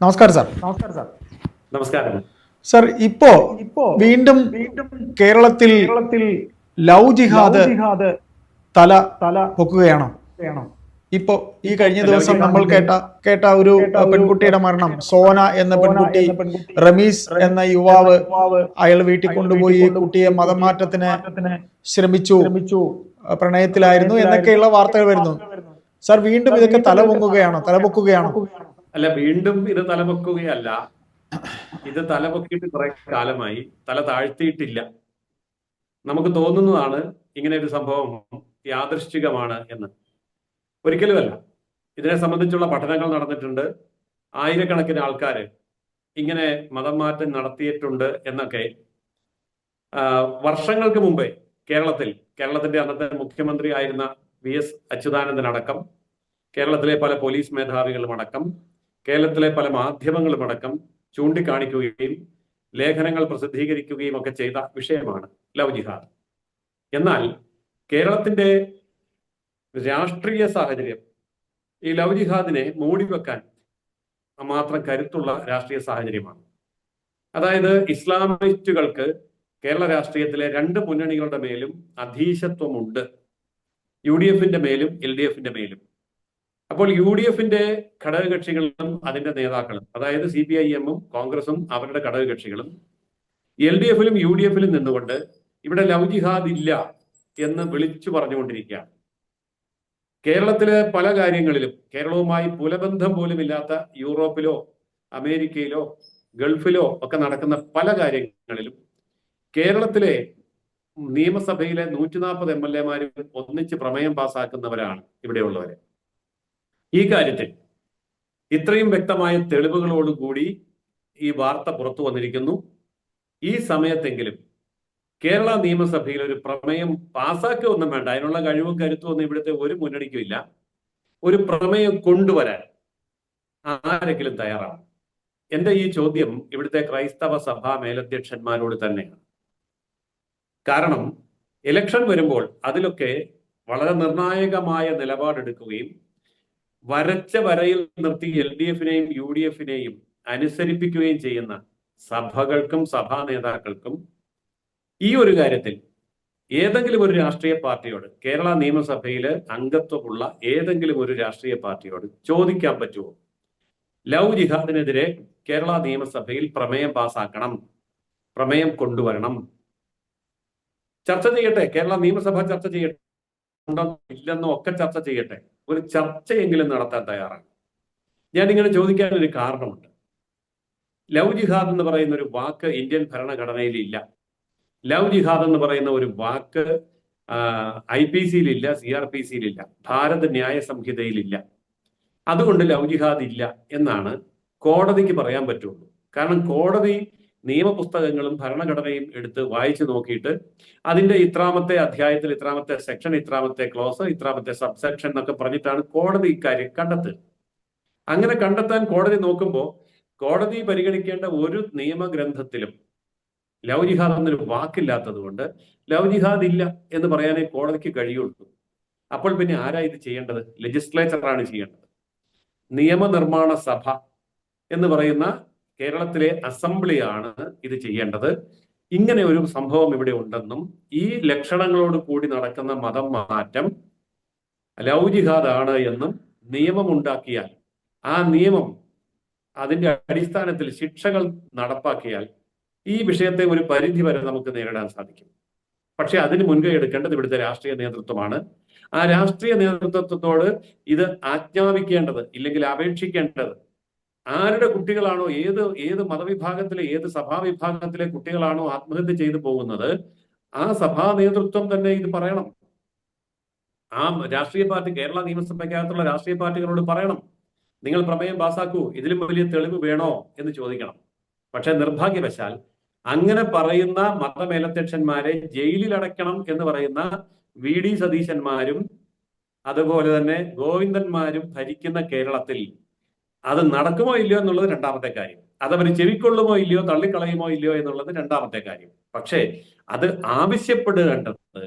നമസ്കാരം സാർ. നമസ്കാരം സാർ. നമസ്കാരം. സാർ ഇപ്പോ ഇപ്പോ വീണ്ടും വീണ്ടും കേരളത്തിൽ കേരളത്തിൽ ലവ് ജിഹാദ് ജിഹാദ് തല തല പൊക്കുകയാണോ? വേണം ഇപ്പൊ ഈ കഴിഞ്ഞ ദിവസം നമ്മൾ കേട്ട കേട്ട ഒരു പെൺകുട്ടിയുടെ മരണം സോന എന്ന പെൺകുട്ടി റമീസ് എന്ന യുവാവ് അയാൾ വീട്ടിൽ കൊണ്ടുപോയി ഈ കുട്ടിയെ മതം മാറ്റത്തിന് മാറ്റത്തിന് ശ്രമിച്ചു. ശ്രമിച്ചു. പ്രണയത്തിലായിരുന്നു എന്നൊക്കെയുള്ള വാർത്തകൾ വരുന്നു. സാർ വീണ്ടും ഇതൊക്കെ തല പൊങ്ങുകയാണോ? തലപൊങ്ങുകയാണോ തലപൊക്കുകയാണോ അല്ല വീണ്ടും ഇത് തലപൊക്കുകയല്ല. ഇത് തലപൊക്കിയിട്ട് കുറെ കാലമായി. തല താഴ്ത്തിയിട്ടില്ല. നമുക്ക് തോന്നുന്നതാണ് ഇങ്ങനെ ഒരു സംഭവം യാദൃശ്ചികമാണ് എന്ന്. ഒരിക്കലുമല്ല. ഇതിനെ സംബന്ധിച്ചുള്ള പഠനങ്ങൾ നടന്നിട്ടുണ്ട്. ആയിരക്കണക്കിന് ആൾക്കാർ ഇങ്ങനെ മതം മാറ്റം നടത്തിയിട്ടുണ്ട് എന്നൊക്കെ വർഷങ്ങൾക്ക് മുമ്പേ കേരളത്തിൽ കേരളത്തിന്റെ അന്നത്തെ മുഖ്യമന്ത്രി ആയിരുന്ന വി എസ് അച്യുതാനന്ദൻ അടക്കം കേരളത്തിലെ പല പോലീസ് മേധാവികളും അടക്കം കേരളത്തിലെ പല മാധ്യമങ്ങളും അടക്കം ചൂണ്ടിക്കാണിക്കുകയും ലേഖനങ്ങൾ പ്രസിദ്ധീകരിക്കുകയും ഒക്കെ ചെയ്ത വിഷയമാണ് ലവ് ജിഹാദ്. എന്നാൽ കേരളത്തിന്റെ രാഷ്ട്രീയ സാഹചര്യം ഈ ലവ് ജിഹാദിനെ മൂടിവെക്കാൻ മാത്രം കരുത്തുള്ള രാഷ്ട്രീയ സാഹചര്യമാണ്. അതായത് ഇസ്ലാമിസ്റ്റുകൾക്ക് കേരള രാഷ്ട്രീയത്തിലെ രണ്ട് മുന്നണികളുടെ മേലും അധീശത്വമുണ്ട്. യു ഡി എഫിന്റെ മേലും എൽ ഡി എഫിന്റെ മേലും. അപ്പോൾ യു ഡി എഫിന്റെ ഘടകകക്ഷികളും അതിന്റെ നേതാക്കളും അതായത് സി പി ഐ എമ്മും കോൺഗ്രസും അവരുടെ ഘടകകക്ഷികളും എൽ ഡി എഫിലും യു ഡി എഫിലും നിന്നുകൊണ്ട് ഇവിടെ ലവ് ജിഹാദ് ഇല്ല എന്ന് വിളിച്ചു പറഞ്ഞുകൊണ്ടിരിക്കുകയാണ്. കേരളത്തിലെ പല കാര്യങ്ങളിലും കേരളവുമായി പുലബന്ധം പോലും ഇല്ലാത്ത യൂറോപ്പിലോ അമേരിക്കയിലോ ഗൾഫിലോ ഒക്കെ നടക്കുന്ന പല കാര്യങ്ങളിലും കേരളത്തിലെ നിയമസഭയിലെ നൂറ്റി നാൽപ്പത് എം എൽ എമാരും ഒന്നിച്ച് പ്രമേയം പാസ്സാക്കുന്നവരാണ് ഇവിടെയുള്ളവര്. ഈ കാര്യത്തിൽ ഇത്രയും വ്യക്തമായ തെളിവുകളോടുകൂടി ഈ വാർത്ത പുറത്തു വന്നിരിക്കുന്നു. ഈ സമയത്തെങ്കിലും കേരള നിയമസഭയിൽ ഒരു പ്രമേയം പാസ്സാക്കുക ഒന്നും വേണ്ട. അതിനുള്ള കഴിവും കരുത്തും ഒന്നും ഇവിടുത്തെ ഒരു മുന്നണിക്കും ഇല്ല ഒരു പ്രമേയം കൊണ്ടുവരാൻ ആരെങ്കിലും തയ്യാറാണ്. എന്റെ ഈ ചോദ്യം ഇവിടുത്തെ ക്രൈസ്തവ സഭാ മേലധ്യക്ഷന്മാരോട് തന്നെയാണ്. കാരണം ഇലക്ഷൻ വരുമ്പോൾ അതിലൊക്കെ വളരെ നിർണായകമായ നിലപാടെടുക്കുകയും വരച്ച വരയിൽ നിർത്തി എൽ ഡി എഫിനെയും യു ഡി എഫിനെയും അനുസരിപ്പിക്കുകയും ചെയ്യുന്ന സഭകൾക്കും സഭാ നേതാക്കൾക്കും ഈ ഒരു കാര്യത്തിൽ ഏതെങ്കിലും ഒരു രാഷ്ട്രീയ പാർട്ടിയോട് കേരള നിയമസഭയിൽ അംഗത്വമുള്ള ഏതെങ്കിലും ഒരു രാഷ്ട്രീയ പാർട്ടിയോട് ചോദിക്കാൻ പറ്റുമോ? ലവ് ജിഹാദിനെതിരെ കേരള നിയമസഭയിൽ പ്രമേയം പാസാക്കണം. പ്രമേയം കൊണ്ടുവരണം. ചർച്ച ചെയ്യട്ടെ? കേരള നിയമസഭ ചർച്ച ചെയ്യട്ടെ? ഉണ്ടോ? ഇല്ലെന്നോ? ഒക്കെ ചർച്ച ചെയ്യട്ടെ? ഒരു ചർച്ചയെങ്കിലും നടത്താൻ തയ്യാറാണ്. ഞാൻ ഇങ്ങനെ ചോദിക്കാൻ ഒരു കാരണമുണ്ട്. ലവ് ജിഹാദ് എന്ന് പറയുന്ന ഒരു വാക്ക് ഇന്ത്യൻ ഭരണഘടനയിൽ ഇല്ല ലവ് ജിഹാദ് എന്ന് പറയുന്ന ഒരു വാക്ക് ഐ പി സിയിലില്ല സി ആർ പി സിയിലില്ല ഭാരത് ന്യായ സംഹിതയിലില്ല. അതുകൊണ്ട് ലവ് ജിഹാദ് ഇല്ല എന്നാണ് കോടതിക്ക് പറയാൻ പറ്റുള്ളൂ. കാരണം കോടതി നിയമപുസ്തകങ്ങളും ഭരണഘടനയും എടുത്ത് വായിച്ചു നോക്കിയിട്ട് അതിന്റെ ഇത്രാമത്തെ അധ്യായത്തിൽ ഇത്രാമത്തെ സെക്ഷൻ ഇത്രാമത്തെ ക്ലോസ് ഇത്രാമത്തെ സബ് സെക്ഷൻ എന്നൊക്കെ പറഞ്ഞിട്ടാണ് കോടതി ഇക്കാര്യം കണ്ടെത്തുക. അങ്ങനെ കണ്ടെത്താൻ കോടതി നോക്കുമ്പോൾ കോടതി പരിഗണിക്കേണ്ട ഒരു നിയമഗ്രന്ഥത്തിലും ലവ് ജിഹാദ് എന്നൊരു വാക്കില്ലാത്തത് കൊണ്ട് ലവ് ജിഹാദ് ഇല്ല എന്ന് പറയാനേ കോടതിക്ക് കഴിയുള്ളൂ. അപ്പോൾ പിന്നെ ആരാ ഇത് ചെയ്യേണ്ടത്? ലെജിസ്ലേച്ചറാണ് ചെയ്യേണ്ടത്. നിയമനിർമ്മാണ സഭ എന്ന് പറയുന്ന കേരളത്തിലെ അസംബ്ലിയാണ് ഇത് ചെയ്യേണ്ടത്. ഇങ്ങനെ ഒരു സംഭവം ഇവിടെ ഉണ്ടെന്നും ഈ ലക്ഷണങ്ങളോട് കൂടി നടക്കുന്ന മതം മാറ്റം ലൗജിഹാദാണ് എന്നും നിയമമുണ്ടാക്കിയാൽ ആ നിയമം അതിന്റെ അടിസ്ഥാനത്തിൽ ശിക്ഷകൾ നടപ്പാക്കിയാൽ ഈ വിഷയത്തെ ഒരു പരിധി വരെ നമുക്ക് നേരിടാൻ സാധിക്കും. പക്ഷെ അതിന് മുൻകൈ എടുക്കേണ്ടത് ഇവിടുത്തെ രാഷ്ട്രീയ നേതൃത്വമാണ്. ആ രാഷ്ട്രീയ നേതൃത്വത്തോട് ഇത് ആജ്ഞാപിക്കേണ്ടത് ഇല്ലെങ്കിൽ അപേക്ഷിക്കേണ്ടത് ആരുടെ കുട്ടികളാണോ ഏത് ഏത് മതവിഭാഗത്തിലെ ഏത് സഭാവിഭാഗത്തിലെ കുട്ടികളാണോ ആത്മഹത്യ ചെയ്തു പോകുന്നത് ആ സഭാ നേതൃത്വം തന്നെ ഇത് പറയണം. ആ രാഷ്ട്രീയ പാർട്ടി കേരള നിയമസഭയ്ക്കകത്തുള്ള രാഷ്ട്രീയ പാർട്ടികളോട് പറയണം. നിങ്ങൾ പ്രമേയം പാസാക്കൂ ഇതിലും വലിയ തെളിവ് വേണോ എന്ന് ചോദിക്കണം. പക്ഷെ നിർഭാഗ്യവശാൽ അങ്ങനെ പറയുന്ന മതമേലധ്യക്ഷന്മാരെ ജയിലിൽ അടയ്ക്കണം എന്ന് പറയുന്ന വി ഡി സതീശന്മാരും അതുപോലെ തന്നെ ഗോവിന്ദന്മാരും ഭരിക്കുന്ന കേരളത്തിൽ അത് നടക്കുമോ ഇല്ലയോ എന്നുള്ളത് രണ്ടാമത്തെ കാര്യം. അതവർ ചെവിക്കൊള്ളുമോ ഇല്ലയോ തള്ളിക്കളയുമോ ഇല്ലയോ എന്നുള്ളത് രണ്ടാമത്തെ കാര്യം. പക്ഷേ അത് ആവശ്യപ്പെടേണ്ടത്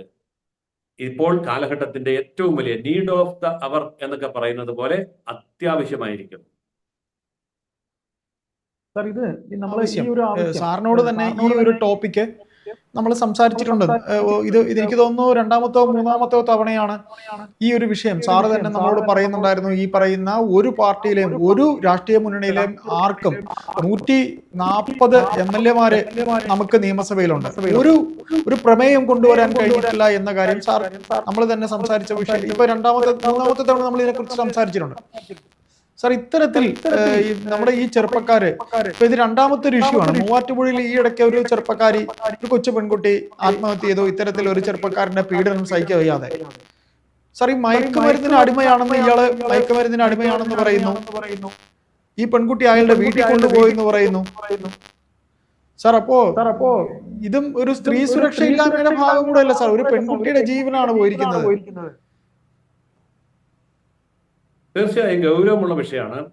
ഇപ്പോൾ കാലഘട്ടത്തിന്റെ ഏറ്റവും വലിയ നീഡ് ഓഫ് ദ അവർ എന്നൊക്കെ പറയുന്നത് പോലെ അത്യാവശ്യമായിരിക്കുന്നു സാർ ഇത് നമ്മൾ സാറിനോട് തന്നെ ഈ ഒരു ടോപ്പിക്ക് നമ്മൾ സംസാരിച്ചിട്ടുണ്ട്. ഇത് ഇതെനിക്ക് തോന്നുന്നു രണ്ടാമത്തോ മൂന്നാമത്തോ തവണയാണ് ഈ ഒരു വിഷയം. സാറ് തന്നെ നമ്മളോട് പറയുന്നുണ്ടായിരുന്നു ഈ പറയുന്ന ഒരു പാർട്ടിയിലെയും ഒരു രാഷ്ട്രീയ മുന്നണിയിലെയും ആർക്കും നൂറ്റി നാൽപ്പത് എം എൽ എമാര് നമുക്ക് നിയമസഭയിലുണ്ട്. ഒരു ഒരു പ്രമേയം കൊണ്ടുവരാൻ കഴിഞ്ഞിട്ടില്ല എന്ന കാര്യം സാർ നമ്മൾ തന്നെ സംസാരിച്ച വിഷയം. ഇപ്പൊ രണ്ടാമത്തെ മൂന്നാമത്തെ തവണ നമ്മൾ ഇതിനെക്കുറിച്ച് സംസാരിച്ചിട്ടുണ്ട്. സാർ ഇത്തരത്തിൽ നമ്മുടെ ഈ ചെറുപ്പക്കാര് ഇപ്പൊ ഇത് രണ്ടാമത്തെ ഒരു ഇഷ്യൂ ആണ്. മൂവാറ്റുപുഴയിൽ ഈ ഇടയ്ക്ക് ഒരു ചെറുപ്പക്കാരി ഒരു കൊച്ചു പെൺകുട്ടി ആത്മഹത്യ ചെയ്തു. ഇത്തരത്തിൽ ഒരു ചെറുപ്പക്കാരന്റെ പീഡനം സഹിക്കാൻ വയ്യാതെ സാർ ഈ മയക്കുമരുന്നിന് അടിമയാണെന്ന് ഇയാൾ മയക്കുമരുന്നിന് അടിമയാണെന്ന് പറയുന്നു. ഈ പെൺകുട്ടി അയാളുടെ വീട്ടിൽ കൊണ്ടുപോയി എന്ന് പറയുന്നു. സാർ അപ്പോ സാർ അപ്പോ ഇതും ഒരു സ്ത്രീ സുരക്ഷ ഇല്ലായ്മയുടെ ഭാഗം കൂടെ അല്ല സാർ. ഒരു പെൺകുട്ടിയുടെ ജീവനാണ് പോയിരിക്കുന്നത്. തീർച്ചയായും ഗൗരവമുള്ള വിഷയമാണ്.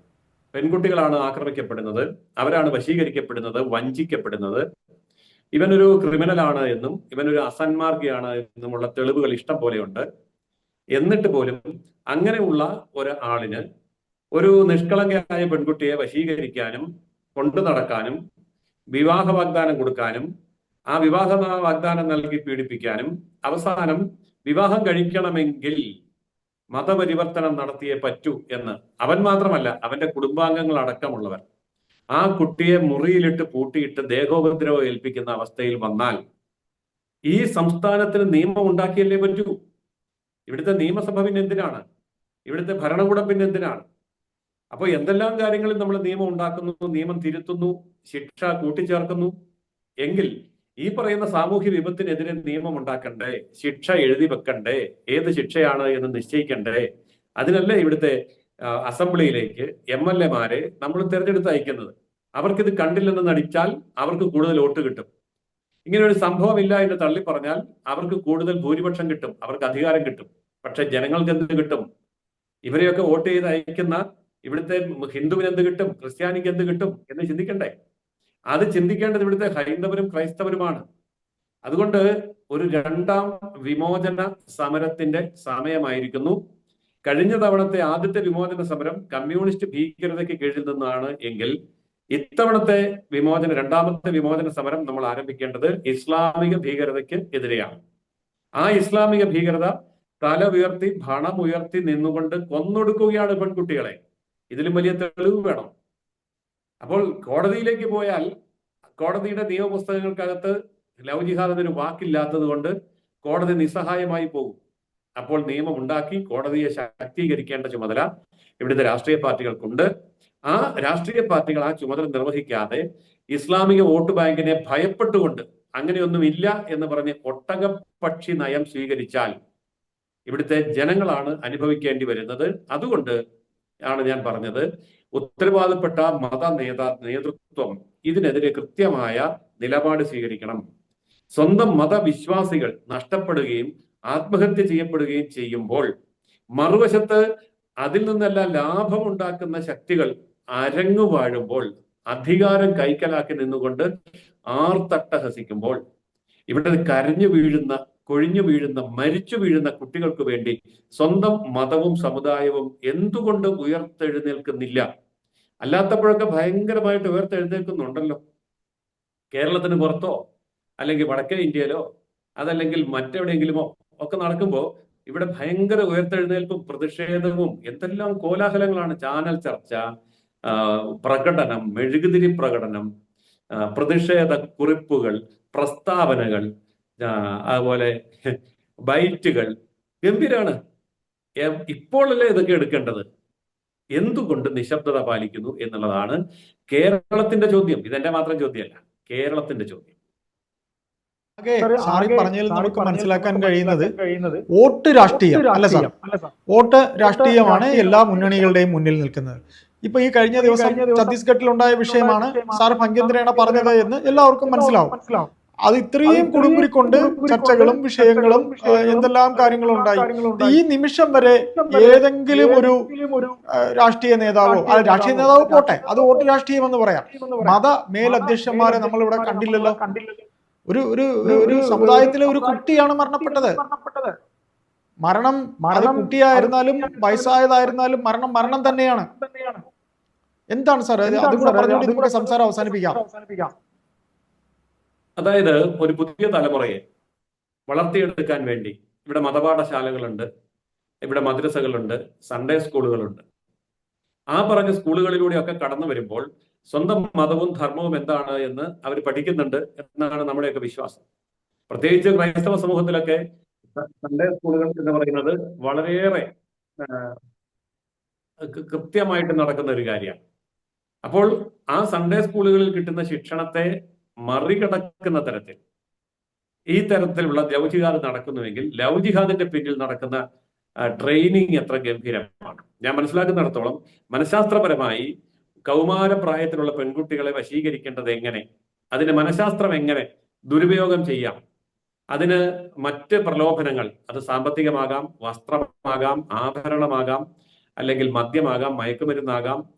പെൺകുട്ടികളാണ് ആക്രമിക്കപ്പെടുന്നത്. അവരാണ് വശീകരിക്കപ്പെടുന്നത് വഞ്ചിക്കപ്പെടുന്നത്. ഇവനൊരു ക്രിമിനലാണ് എന്നും ഇവനൊരു അസന്മാർഗിയാണ് എന്നുമുള്ള തെളിവുകൾ ഇഷ്ടം പോലെയുണ്ട്. എന്നിട്ട് പോലും അങ്ങനെയുള്ള ഒരാളിന് ഒരു നിഷ്കളങ്കയായ പെൺകുട്ടിയെ വശീകരിക്കാനും കൊണ്ടു നടക്കാനും വിവാഹ വാഗ്ദാനം കൊടുക്കാനും ആ വിവാഹ വാഗ്ദാനം നൽകി പീഡിപ്പിക്കാനും അവസാനം വിവാഹം കഴിക്കണമെങ്കിൽ മതപരിവർത്തനം നടത്തിയേ പറ്റൂ എന്ന്. അവൻ മാത്രമല്ല അവന്റെ കുടുംബാംഗങ്ങൾ അടക്കമുള്ളവർ ആ കുട്ടിയെ മുറിയിലിട്ട് പൂട്ടിയിട്ട് ദേഹോപദ്രവം ഏൽപ്പിക്കുന്ന അവസ്ഥയിൽ വന്നാൽ ഈ സംസ്ഥാനത്തിന് നിയമം ഉണ്ടാക്കിയല്ലേ പറ്റൂ? ഇവിടുത്തെ നിയമസഭ പിന്നെ എന്തിനാണ്? ഇവിടുത്തെ ഭരണകൂടം പിന്നെ എന്തിനാണ്? അപ്പോൾ എന്തെല്ലാം കാര്യങ്ങളിൽ നമ്മൾ നിയമം ഉണ്ടാക്കുന്നു നിയമം തിരുത്തുന്നു ശിക്ഷ കൂട്ടിച്ചേർക്കുന്നു? എങ്കിൽ ഈ പറയുന്ന സാമൂഹ്യ വിപത്തിനെതിരെ നിയമം ഉണ്ടാക്കണ്ടേ? ശിക്ഷ എഴുതി വെക്കണ്ടേ? ഏത് ശിക്ഷയാണ് എന്ന് നിശ്ചയിക്കണ്ടേ? അതിനല്ലേ ഇവിടുത്തെ അസംബ്ലിയിലേക്ക് എം എൽ എമാരെ നമ്മൾ തിരഞ്ഞെടുത്ത് അയക്കുന്നത്. അവർക്കിത് കണ്ടില്ലെന്ന് നടിച്ചാൽ അവർക്ക് കൂടുതൽ വോട്ട് കിട്ടും. ഇങ്ങനെ ഒരു സംഭവം ഇല്ല എന്ന് തള്ളി പറഞ്ഞാൽ അവർക്ക് കൂടുതൽ ഭൂരിപക്ഷം കിട്ടും അവർക്ക് അധികാരം കിട്ടും. പക്ഷെ ജനങ്ങൾക്ക് എന്ത് കിട്ടും? ഇവരെയൊക്കെ വോട്ട് ചെയ്ത് അയക്കുന്ന ഇവിടുത്തെ ഹിന്ദുവിന് എന്ത് കിട്ടും? ക്രിസ്ത്യാനിക്ക് എന്ത് കിട്ടും എന്ന് ചിന്തിക്കണ്ടേ? അത് ചിന്തിക്കേണ്ടത് ഇവിടുത്തെ ഹൈന്ദവരും ക്രൈസ്തവരുമാണ്. അതുകൊണ്ട് ഒരു രണ്ടാം വിമോചന സമരത്തിന്റെ സമയമായിരിക്കുന്നു. കഴിഞ്ഞ തവണത്തെ ആദ്യത്തെ വിമോചന സമരം കമ്മ്യൂണിസ്റ്റ് ഭീകരതയ്ക്ക് കീഴിൽ നിന്നാണ് എങ്കിൽ ഇത്തവണത്തെ വിമോചന രണ്ടാമത്തെ വിമോചന സമരം നമ്മൾ ആരംഭിക്കേണ്ടത് ഇസ്ലാമിക ഭീകരതയ്ക്ക് എതിരെയാണ്. ആ ഇസ്ലാമിക ഭീകരത തല ഉയർത്തി ഭണം ഉയർത്തി നിന്നുകൊണ്ട് കൊന്നൊടുക്കുകയാണ് പെൺകുട്ടികളെ. ഇതിലും വലിയ തെളിവ് വേണം. അപ്പോൾ കോടതിയിലേക്ക് പോയാൽ കോടതിയുടെ നിയമപുസ്തകങ്ങൾക്കകത്ത് ലവ് ജിഹാദ് വാക്കില്ലാത്തത് കൊണ്ട് കോടതി നിസ്സഹായമായി പോകും. അപ്പോൾ നിയമം ഉണ്ടാക്കി കോടതിയെ ശാക്തീകരിക്കേണ്ട ചുമതല ഇവിടുത്തെ രാഷ്ട്രീയ പാർട്ടികൾക്കുണ്ട്. ആ രാഷ്ട്രീയ പാർട്ടികൾ ആ ചുമതല നിർവഹിക്കാതെ ഇസ്ലാമിക വോട്ട് ബാങ്കിനെ ഭയപ്പെട്ടുകൊണ്ട് അങ്ങനെയൊന്നുമില്ല എന്ന് പറഞ്ഞ് ഒട്ടകപ്പക്ഷി നയം സ്വീകരിച്ചാൽ ഇവിടുത്തെ ജനങ്ങളാണ് അനുഭവിക്കേണ്ടി വരുന്നത്. അതുകൊണ്ട് ആണ് ഞാൻ പറഞ്ഞത്. ഉത്തരവാദപ്പെട്ട മത നേതാ നേതൃത്വം ഇതിനെതിരെ കൃത്യമായ നിലപാട് സ്വീകരിക്കണം. സ്വന്തം മതവിശ്വാസികൾ നഷ്ടപ്പെടുകയും ആത്മഹത്യ ചെയ്യപ്പെടുകയും ചെയ്യുമ്പോൾ മറുവശത്ത് അതിൽ നിന്നെല്ലാം ലാഭമുണ്ടാക്കുന്ന ശക്തികൾ അരങ്ങു വാഴുമ്പോൾ അധികാരം കൈക്കലാക്കി നിന്നുകൊണ്ട് ആർത്തട്ടഹസിക്കുമ്പോൾ ഇവിടെ കരഞ്ഞു വീഴുന്ന കൊഴിഞ്ഞു വീഴുന്ന മരിച്ചു വീഴുന്ന കുട്ടികൾക്ക് വേണ്ടി സ്വന്തം മതവും സമുദായവും എന്തുകൊണ്ട് ഉയർത്തെഴുന്നേൽക്കുന്നില്ല? അല്ലാത്തപ്പോഴൊക്കെ ഭയങ്കരമായിട്ട് ഉയർത്തെഴുന്നേൽക്കുന്നുണ്ടല്ലോ കേരളത്തിന് പുറത്തോ അല്ലെങ്കിൽ വടക്കേ ഇന്ത്യയിലോ അതല്ലെങ്കിൽ മറ്റെവിടെയെങ്കിലുമോ ഒക്കെ നടക്കുമ്പോൾ ഇവിടെ ഭയങ്കര ഉയർത്തെഴുന്നേൽപ്പും പ്രതിഷേധവും എന്തെല്ലാം കോലാഹലങ്ങളാണ്. ചാനൽ ചർച്ച പ്രകടനം മെഴുകുതിരി പ്രകടനം പ്രതിഷേധ കുറിപ്പുകൾ പ്രസ്താവനകൾ അതുപോലെ ബൈറ്റുകൾ. ഗംഭീരാണ്. ഇപ്പോഴല്ലേ ഇതൊക്കെ എടുക്കേണ്ടത്? എന്തുകൊണ്ട് നിശബ്ദത പാലിക്കുന്നു എന്നുള്ളതാണ് കേരളത്തിന്റെ ചോദ്യം. ഇതെന്റെ മാത്രം ചോദ്യമല്ല കേരളത്തിന്റെ ചോദ്യം. സാറ് സാറി പറഞ്ഞതിൽ നമുക്ക് മനസ്സിലാക്കാൻ കഴിയുന്നത് വോട്ട് രാഷ്ട്രീയം. അല്ല സാർ. വോട്ട് രാഷ്ട്രീയമാണ് എല്ലാ മുന്നണികളുടെയും മുന്നിൽ നിൽക്കുന്നത്. ഇപ്പൊ ഈ കഴിഞ്ഞ ദിവസം ഛത്തീസ്ഗഡിൽ ഉണ്ടായ വിഷയമാണ് സാർ ഭംഗ്യന്തരേണ പറഞ്ഞത് എന്ന് എല്ലാവർക്കും മനസ്സിലാവും. അത് ഇത്രയും കുടുംബിക്കൊണ്ട് ചർച്ചകളും വിഷയങ്ങളും എന്തെല്ലാം കാര്യങ്ങളും ഉണ്ടായി ഈ നിമിഷം വരെ ഏതെങ്കിലും ഒരു രാഷ്ട്രീയ നേതാവോ അത് രാഷ്ട്രീയ നേതാവ് പോട്ടെ അത് വോട്ട് രാഷ്ട്രീയം എന്ന് പറയാം. മത മേലധ്യക്ഷന്മാരെ നമ്മൾ ഇവിടെ കണ്ടില്ലല്ലോ. ഒരു ഒരു ഒരു സമുദായത്തിലെ ഒരു കുട്ടിയാണ് മരണപ്പെട്ടത്. മരണം അത് മരണം കുട്ടിയായിരുന്നാലും വയസ്സായതായിരുന്നാലും മരണം മരണം തന്നെയാണ്. എന്താണ് സാർ അത് അതും കൂടെ പറഞ്ഞുകൊണ്ട് നമുക്ക് സംസാരം അവസാനിപ്പിക്കാം. അതായത് ഒരു പുതിയ തലമുറയെ വളർത്തിയെടുക്കാൻ വേണ്ടി ഇവിടെ മതപാഠശാലകളുണ്ട് ഇവിടെ മദ്രസകളുണ്ട് സൺഡേ സ്കൂളുകളുണ്ട്. ആ പറഞ്ഞ സ്കൂളുകളിലൂടെയൊക്കെ കടന്നു വരുമ്പോൾ സ്വന്തം മതവും ധർമ്മവും എന്താണ് എന്ന് അവർ പഠിക്കുന്നുണ്ട് എന്നാണ് നമ്മുടെയൊക്കെ വിശ്വാസം. പ്രത്യേകിച്ച് ക്രൈസ്തവ സമൂഹത്തിലൊക്കെ സൺഡേ സ്കൂളുകൾ എന്ന് പറയുന്നത് വളരെയേറെ കൃത്യമായിട്ട് നടക്കുന്ന ഒരു കാര്യമാണ്. അപ്പോൾ ആ സൺഡേ സ്കൂളുകളിൽ കിട്ടുന്ന ശിക്ഷണത്തെ മറികടക്കുന്ന തരത്തിൽ. ഈ തരത്തിലുള്ള ലൗജിഹാദ് ജിഹാദ് നടക്കുന്നുവെങ്കിൽ ലൗജിഹാദിന്റെ പിന്നിൽ നടക്കുന്ന ട്രെയിനിങ് എത്ര ഗംഭീരമാണ്. ഞാൻ മനസ്സിലാക്കുന്നിടത്തോളം മനഃശാസ്ത്രപരമായി കൗമാരപ്രായത്തിലുള്ള പെൺകുട്ടികളെ വശീകരിക്കേണ്ടത് എങ്ങനെ? അതിന്റെ മനഃശാസ്ത്രം എങ്ങനെ ദുരുപയോഗം ചെയ്യാം? അതിന് മറ്റ് പ്രലോഭനങ്ങൾ അത് സാമ്പത്തികമാകാം വസ്ത്രമാകാം ആഭരണമാകാം അല്ലെങ്കിൽ മദ്യമാകാം മയക്കുമരുന്നാകാം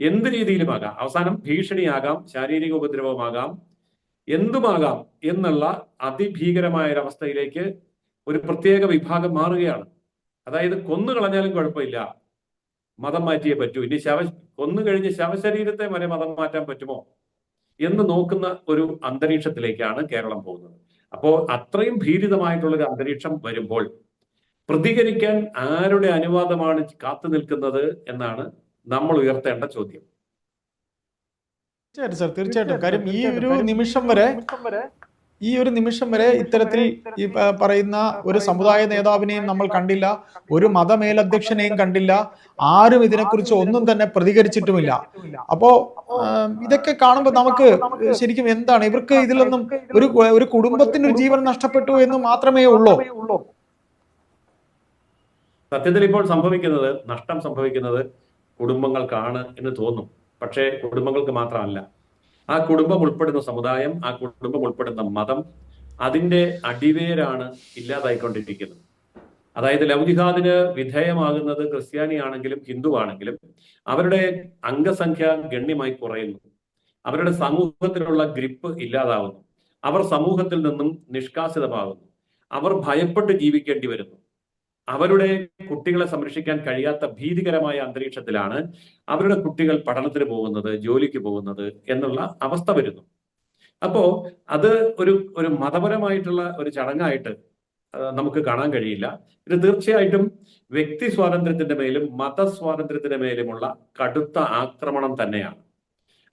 എന്ത് രീതിയിലുമാകാം? അവസാനം ഭീഷണിയാകാം ശാരീരിക ഉപദ്രവമാകാം എന്തുമാകാം എന്നുള്ള അതിഭീകരമായ ഒരവസ്ഥയിലേക്ക് ഒരു പ്രത്യേക വിഭാഗം മാറുകയാണ്. അതായത് കൊന്നു കളഞ്ഞാലും കുഴപ്പമില്ല. മതം മാറ്റിയേ പറ്റൂ. ഇനി ശവ കൊന്നു കഴിഞ്ഞ് ശവശരീരത്തെ വരെ മതം മാറ്റാൻ പറ്റുമോ എന്ന് നോക്കുന്ന ഒരു അന്തരീക്ഷത്തിലേക്കാണ് കേരളം പോകുന്നത്. അപ്പോൾ അത്രയും ഭീരിതമായിട്ടുള്ള ഒരു അന്തരീക്ഷം വരുമ്പോൾ പ്രതികരിക്കാൻ ആരുടെ അനുവാദമാണ് കാത്തു നിൽക്കുന്നത് എന്നാണ് നമ്മൾ ഉയർത്തേണ്ട ചോദ്യം. തീർച്ചയായിട്ടും സാർ തീർച്ചയായിട്ടും. കാര്യം ഈ ഒരു നിമിഷം വരെ ഈ ഒരു നിമിഷം വരെ ഇത്തരത്തിൽ ഈ പറയുന്ന ഒരു സമുദായ നേതാവിനെയും നമ്മൾ കണ്ടില്ല ഒരു മതമേലധ്യക്ഷനെയും കണ്ടില്ല ആരും ഇതിനെക്കുറിച്ച് ഒന്നും തന്നെ പ്രതികരിച്ചിട്ടുമില്ല. അപ്പോ ഇതൊക്കെ കാണുമ്പോൾ നമുക്ക് ശരിക്കും എന്താണ്? ഇവർക്ക് ഇതിലൊന്നും ഒരു ഒരു കുടുംബത്തിന് ഒരു ജീവൻ നഷ്ടപ്പെട്ടു എന്ന് മാത്രമേ ഉള്ളൂ. സത്യത്തിൽ ഇപ്പോൾ സംഭവിക്കുന്നത് നഷ്ടം സംഭവിക്കുന്നത് കുടുംബങ്ങൾക്കാണ് എന്ന് തോന്നും. പക്ഷേ കുടുംബങ്ങൾക്ക് മാത്രമല്ല. ആ കുടുംബം ഉൾപ്പെടുന്ന സമുദായം ആ കുടുംബം ഉൾപ്പെടുന്ന മതം അതിന്റെ അടിവേരാണ് ഇല്ലാതായിക്കൊണ്ടിരിക്കുന്നത്. അതായത് ലൗജിഹാദിന് വിധേയമാകുന്നത് ക്രിസ്ത്യാനിയാണെങ്കിലും ഹിന്ദു ആണെങ്കിലും അവരുടെ അംഗസംഖ്യ ഗണ്യമായി കുറയുന്നു. അവരുടെ സമൂഹത്തിലുള്ള ഗ്രിപ്പ് ഇല്ലാതാവുന്നു. അവർ സമൂഹത്തിൽ നിന്നും നിഷ്കാസിതമാകുന്നു. അവർ ഭയപ്പെട്ട് ജീവിക്കേണ്ടി വരുന്നു. അവരുടെ കുട്ടികളെ സംരക്ഷിക്കാൻ കഴിയാത്ത ഭീതികരമായ അന്തരീക്ഷത്തിലാണ് അവരുടെ കുട്ടികൾ പഠനത്തിന് പോകുന്നത് ജോലിക്ക് പോകുന്നത് എന്നുള്ള അവസ്ഥ വരുന്നു. അപ്പോ അത് ഒരു ഒരു മതപരമായിട്ടുള്ള ഒരു ചടങ്ങായിട്ട് നമുക്ക് കാണാൻ കഴിയില്ല. ഇത് തീർച്ചയായിട്ടും വ്യക്തി സ്വാതന്ത്ര്യത്തിന്റെ മേലും മതസ്വാതന്ത്ര്യത്തിന്റെ മേലുമുള്ള കടുത്ത ആക്രമണം തന്നെയാണ്.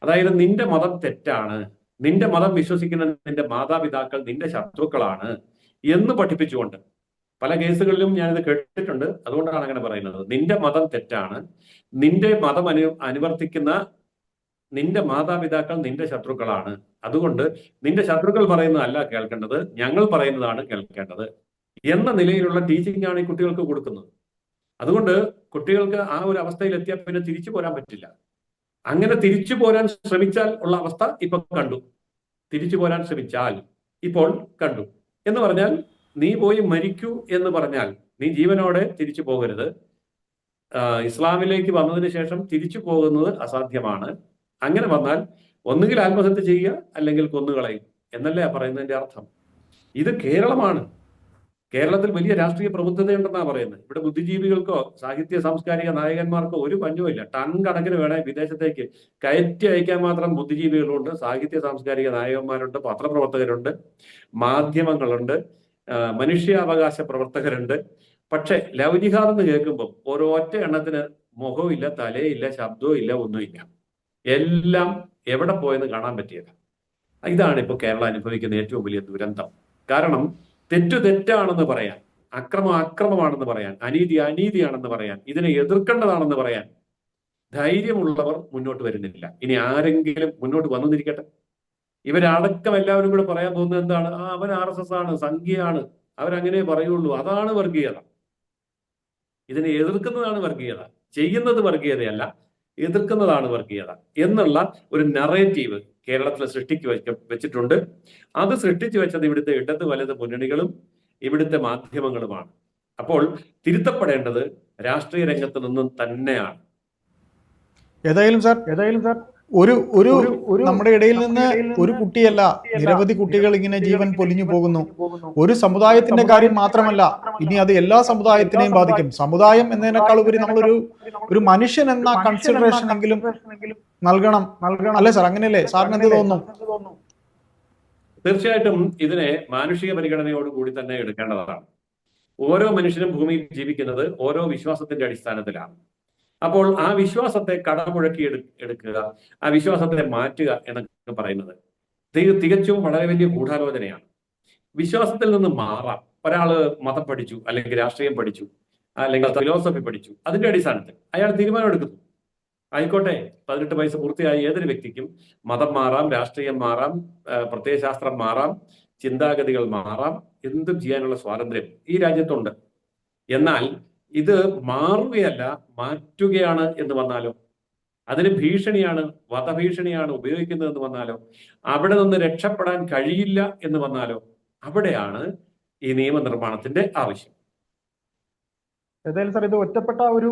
അതായത് നിന്റെ മതം തെറ്റാണ് നിന്റെ മതം വിശ്വസിക്കുന്ന നിന്റെ മാതാപിതാക്കൾ നിന്റെ ശത്രുക്കളാണ് എന്ന് പഠിപ്പിച്ചുകൊണ്ട് പല കേസുകളിലും ഞാൻ ഇത് കേട്ടിട്ടുണ്ട്. അതുകൊണ്ടാണ് അങ്ങനെ പറയുന്നത്. നിന്റെ മതം തെറ്റാണ്. നിന്റെ മതം അനു അനുവർത്തിക്കുന്ന നിന്റെ മാതാപിതാക്കൾ നിന്റെ ശത്രുക്കളാണ്. അതുകൊണ്ട് നിന്റെ ശത്രുക്കൾ പറയുന്നതല്ല കേൾക്കേണ്ടത്. ഞങ്ങൾ പറയുന്നതാണ് കേൾക്കേണ്ടത് എന്ന നിലയിലുള്ള ടീച്ചിങ് ആണ് ഈ കുട്ടികൾക്ക് കൊടുക്കുന്നത്. അതുകൊണ്ട് കുട്ടികൾക്ക് ആ ഒരു അവസ്ഥയിൽ എത്തിയാൽ പിന്നെ തിരിച്ചു പോരാൻ പറ്റില്ല. അങ്ങനെ തിരിച്ചു പോരാൻ ശ്രമിച്ചാൽ ഉള്ള അവസ്ഥ ഇപ്പൊ കണ്ടു. തിരിച്ചു പോരാൻ ശ്രമിച്ചാൽ ഇപ്പോൾ കണ്ടു. എന്ന് പറഞ്ഞാൽ നീ പോയി മരിക്കൂ എന്ന് പറഞ്ഞാൽ നീ ജീവനോടെ തിരിച്ചു പോകരുത്. ഇസ്ലാമിലേക്ക് വന്നതിന് ശേഷം തിരിച്ചു പോകുന്നത് അസാധ്യമാണ്. അങ്ങനെ വന്നാൽ ഒന്നുകിൽ ആത്മഹത്യ ചെയ്യുക അല്ലെങ്കിൽ കൊന്നുകളയും എന്നല്ലേ പറയുന്നതിന്റെ അർത്ഥം. ഇത് കേരളമാണ്. കേരളത്തിൽ വലിയ രാഷ്ട്രീയ പ്രബുദ്ധതയുണ്ടെന്നാണ് പറയുന്നത്. ഇവിടെ ബുദ്ധിജീവികൾക്കോ സാഹിത്യ സാംസ്കാരിക നായകന്മാർക്കോ ഒരു പഞ്ഞുമില്ല ടൺ കണക്കിന് വേണേ വിദേശത്തേക്ക് കയറ്റി അയക്കാൻ മാത്രം ബുദ്ധിജീവികളുണ്ട്. സാഹിത്യ സാംസ്കാരിക നായകന്മാരുണ്ട് പത്രപ്രവർത്തകരുണ്ട് മാധ്യമങ്ങളുണ്ട്. മനുഷ്യാവകാശ പ്രവർത്തകരുണ്ട്. പക്ഷെ ലവ് ജിഹാദ് എന്ന് കേൾക്കുമ്പോൾ ഓരോ ഒറ്റ എണ്ണത്തിന് മുഖമില്ല തലയില്ല ശബ്ദവും ഇല്ല ഒന്നുമില്ല. എല്ലാം എവിടെ പോയെന്ന് കാണാൻ പറ്റിയത്. ഇതാണ് ഇപ്പോൾ കേരളം അനുഭവിക്കുന്ന ഏറ്റവും വലിയ ദുരന്തം. കാരണം തെറ്റു തെറ്റാണെന്ന് പറയാൻ അക്രമം അക്രമമാണെന്ന് പറയാൻ അനീതി അനീതിയാണെന്ന് പറയാൻ ഇതിനെ എതിർക്കേണ്ടതാണെന്ന് പറയാൻ ധൈര്യമുള്ളവർ മുന്നോട്ട് വരുന്നില്ല. ഇനി ആരെങ്കിലും മുന്നോട്ട് വന്നിരിക്കട്ടെ? ഇവരടക്കം എല്ലാവരും കൂടെ പറയാൻ പോകുന്നത് എന്താണ്? ആ അവൻ ആർ എസ് എസ് ആണ് സംഖ്യയാണ്. അവരങ്ങനെ പറയുള്ളൂ. അതാണ് വർഗീയത. ഇതിനെ എതിർക്കുന്നതാണ് വർഗീയത. ചെയ്യുന്നത് വർഗീയതയല്ല എതിർക്കുന്നതാണ് വർഗീയത എന്നുള്ള ഒരു നറേറ്റീവ് കേരളത്തിൽ സൃഷ്ടിക്ക് വെച്ച വെച്ചിട്ടുണ്ട്. അത് സൃഷ്ടിച്ചു വെച്ചത് ഇവിടുത്തെ ഇടത് വലത് മുന്നണികളും ഇവിടുത്തെ മാധ്യമങ്ങളുമാണ്. അപ്പോൾ തിരുത്തപ്പെടേണ്ടത് രാഷ്ട്രീയ രംഗത്ത് നിന്നും തന്നെയാണ്. ഏതായാലും സാർ ഏതായാലും സാർ. ഒരു ഒരു നമ്മുടെ ഇടയിൽ നിന്ന് ഒരു കുട്ടിയല്ല നിരവധി കുട്ടികൾ ഇങ്ങനെ ജീവൻ പൊലിഞ്ഞു പോകുന്നു. ഒരു സമുദായത്തിന്റെ കാര്യം മാത്രമല്ല ഇനി അത് എല്ലാ സമുദായത്തിനെയും ബാധിക്കും. സമുദായം എന്നതിനേക്കാൾ ഉപരി നമ്മളൊരു ഒരു മനുഷ്യൻ എന്ന കൺസിഡറേഷൻ എങ്കിലും നൽകണം. നൽകണം. അല്ലെ സാർ? അങ്ങനെയല്ലേ? സാറിന് എന്ത് തോന്നുന്നു? തീർച്ചയായിട്ടും ഇതിനെ മാനുഷിക പരിഗണനയോട് കൂടി തന്നെ എടുക്കേണ്ടതാണ്. ഓരോ മനുഷ്യനും ഭൂമിയിൽ ജീവിക്കുന്നത് ഓരോ വിശ്വാസത്തിന്റെ അടിസ്ഥാനത്തിലാണ്. അപ്പോൾ ആ വിശ്വാസത്തെ കടമുഴക്കി എടു എടുക്കുക ആ വിശ്വാസത്തെ മാറ്റുക എന്നൊക്കെ പറയുന്നത്. തികച്ചും വളരെ വലിയ ഗൂഢാലോചനയാണ്. വിശ്വാസത്തിൽ നിന്ന് മാറാം. ഒരാൾ മതം പഠിച്ചു അല്ലെങ്കിൽ രാഷ്ട്രീയം പഠിച്ചു അല്ലെങ്കിൽ ഫിലോസഫി പഠിച്ചു അതിന്റെ അടിസ്ഥാനത്തിൽ അയാൾ തീരുമാനം എടുക്കുന്നു ആയിക്കോട്ടെ പതിനെട്ട് വയസ്സ് പൂർത്തിയായ ഏതൊരു വ്യക്തിക്കും മതം മാറാം രാഷ്ട്രീയം മാറാം പ്രത്യയശാസ്ത്രം മാറാം ചിന്താഗതികൾ മാറാം എന്തും ചെയ്യാനുള്ള സ്വാതന്ത്ര്യം ഈ രാജ്യത്തുണ്ട്. എന്നാൽ ഇത് മാറുകയല്ല മാറ്റുകയാണ് എന്ന് വന്നാലോ അതിന് ഭീഷണിയാണ് വധഭീഷണിയാണ് ഉപയോഗിക്കുന്നത് എന്ന് വന്നാലോ അവിടെ നിന്ന് രക്ഷപ്പെടാൻ കഴിയില്ല എന്ന് വന്നാലോ അവിടെയാണ് ഈ നിയമനിർമ്മാണത്തിന്റെ ആവശ്യം. ഏതായാലും സാർ ഇത് ഒറ്റപ്പെട്ട ഒരു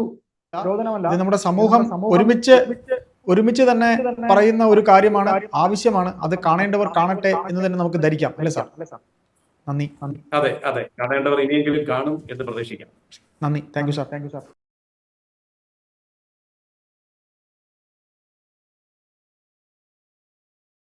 നിരോധനമല്ല നമ്മുടെ സമൂഹം ഒരുമിച്ച് ഒരുമിച്ച് തന്നെ പറയുന്ന ഒരു കാര്യമാണ് ആവശ്യമാണ്. അത് കാണേണ്ടവർ കാണട്ടെ എന്ന് തന്നെ നമുക്ക് ധരിക്കാം. അല്ലേ സാർ? നന്ദി. അതെ അതെ. കാണേണ്ടവർ ഇനിയെങ്കിലും കാണും എന്ന് പ്രതീക്ഷിക്കാം. നന്ദി. Thank you sir. Thank you sir.